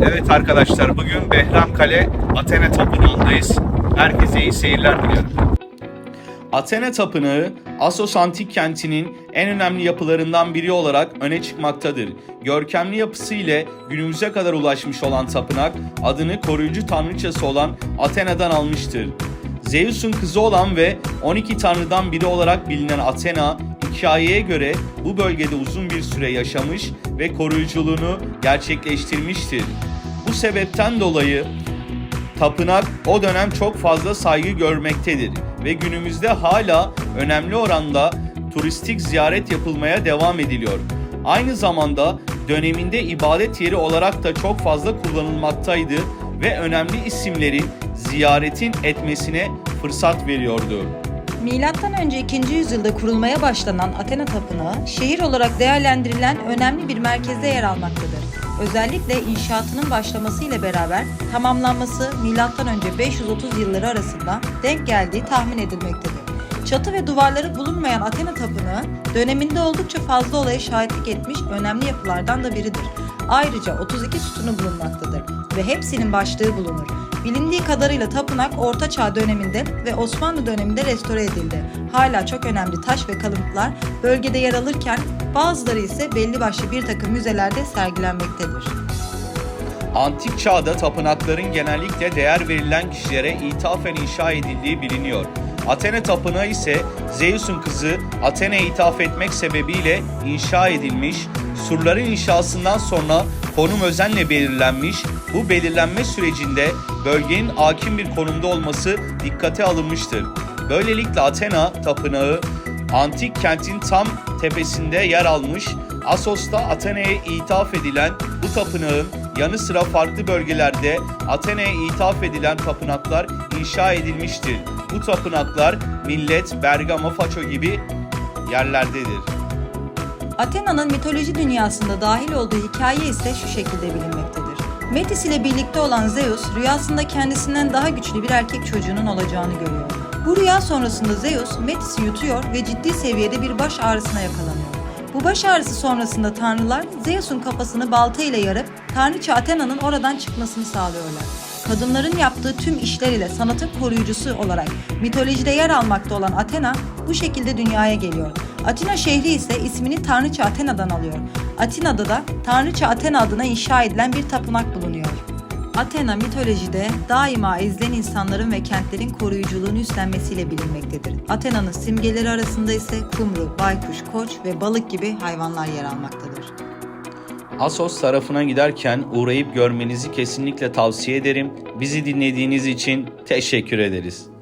Evet arkadaşlar bugün Behram Kale Athena Tapınağı'ndayız. Herkese iyi seyirler diliyorum. Athena Tapınağı, Assos Antik Kenti'nin en önemli yapılarından biri olarak öne çıkmaktadır. Görkemli yapısı ile günümüze kadar ulaşmış olan tapınak, adını koruyucu tanrıçası olan Athena'dan almıştır. Zeus'un kızı olan ve 12 tanrıdan biri olarak bilinen Athena, hikayeye göre bu bölgede uzun bir süre yaşamış ve koruyuculuğunu gerçekleştirmiştir. Bu sebepten dolayı Tapınak o dönem çok fazla saygı görmektedir ve günümüzde hala önemli oranda turistik ziyaret yapılmaya devam ediliyor. Aynı zamanda döneminde ibadet yeri olarak da çok fazla kullanılmaktaydı ve önemli isimlerin ziyaretin etmesine fırsat veriyordu. Milattan önce 2. yüzyılda kurulmaya başlanan Athena Tapınağı, şehir olarak değerlendirilen önemli bir merkezde yer almaktadır. Özellikle inşaatının başlamasıyla beraber tamamlanması milattan önce 530 yılları arasında denk geldiği tahmin edilmektedir. Çatı ve duvarları bulunmayan Athena Tapınağı, döneminde oldukça fazla olaya şahitlik etmiş önemli yapılardan da biridir. Ayrıca 32 sütunu bulunmaktadır ve hepsinin başlığı bulunur. Bilindiği kadarıyla tapınak Orta Çağ döneminde ve Osmanlı döneminde restore edildi. Hala çok önemli taş ve kalıntılar bölgede yer alırken bazıları ise belli başlı bir takım müzelerde sergilenmektedir. Antik çağda tapınakların genellikle değer verilen kişilere ithafen inşa edildiği biliniyor. Athena tapınağı ise Zeus'un kızı Athena'ya ithaf etmek sebebiyle inşa edilmiş, surların inşasından sonra konum özenle belirlenmiş, bu belirlenme sürecinde bölgenin hakim bir konumda olması dikkate alınmıştır. Böylelikle Athena tapınağı antik kentin tam tepesinde yer almış, Assos'ta Athena'ya ithaf edilen bu tapınağın yanı sıra farklı bölgelerde Athena'ya ithaf edilen tapınaklar inşa edilmiştir. Bu tapınaklar Millet, Bergama, Faço gibi yerlerdedir. Athena'nın mitoloji dünyasında dahil olduğu hikaye ise şu şekilde bilinmektedir. Metis ile birlikte olan Zeus rüyasında kendisinden daha güçlü bir erkek çocuğunun olacağını görüyor. Bu rüya sonrasında Zeus Metis'i yutuyor ve ciddi seviyede bir baş ağrısına yakalanıyor. Bu baş ağrısı sonrasında tanrılar Zeus'un kafasını balta ile yarıp tanrıça Athena'nın oradan çıkmasını sağlıyorlar. Kadınların yaptığı tüm işler ile sanatın koruyucusu olarak mitolojide yer almakta olan Athena bu şekilde dünyaya geliyor. Atina şehri ise ismini Tanrıça Athena'dan alıyor. Atina'da da Tanrıça Athena adına inşa edilen bir tapınak bulunuyor. Athena mitolojide daima ezilen insanların ve kentlerin koruyuculuğunu üstlenmesiyle bilinmektedir. Athena'nın simgeleri arasında ise kumru, baykuş, koç ve balık gibi hayvanlar yer almaktadır. Assos tarafına giderken uğrayıp görmenizi kesinlikle tavsiye ederim. Bizi dinlediğiniz için teşekkür ederiz.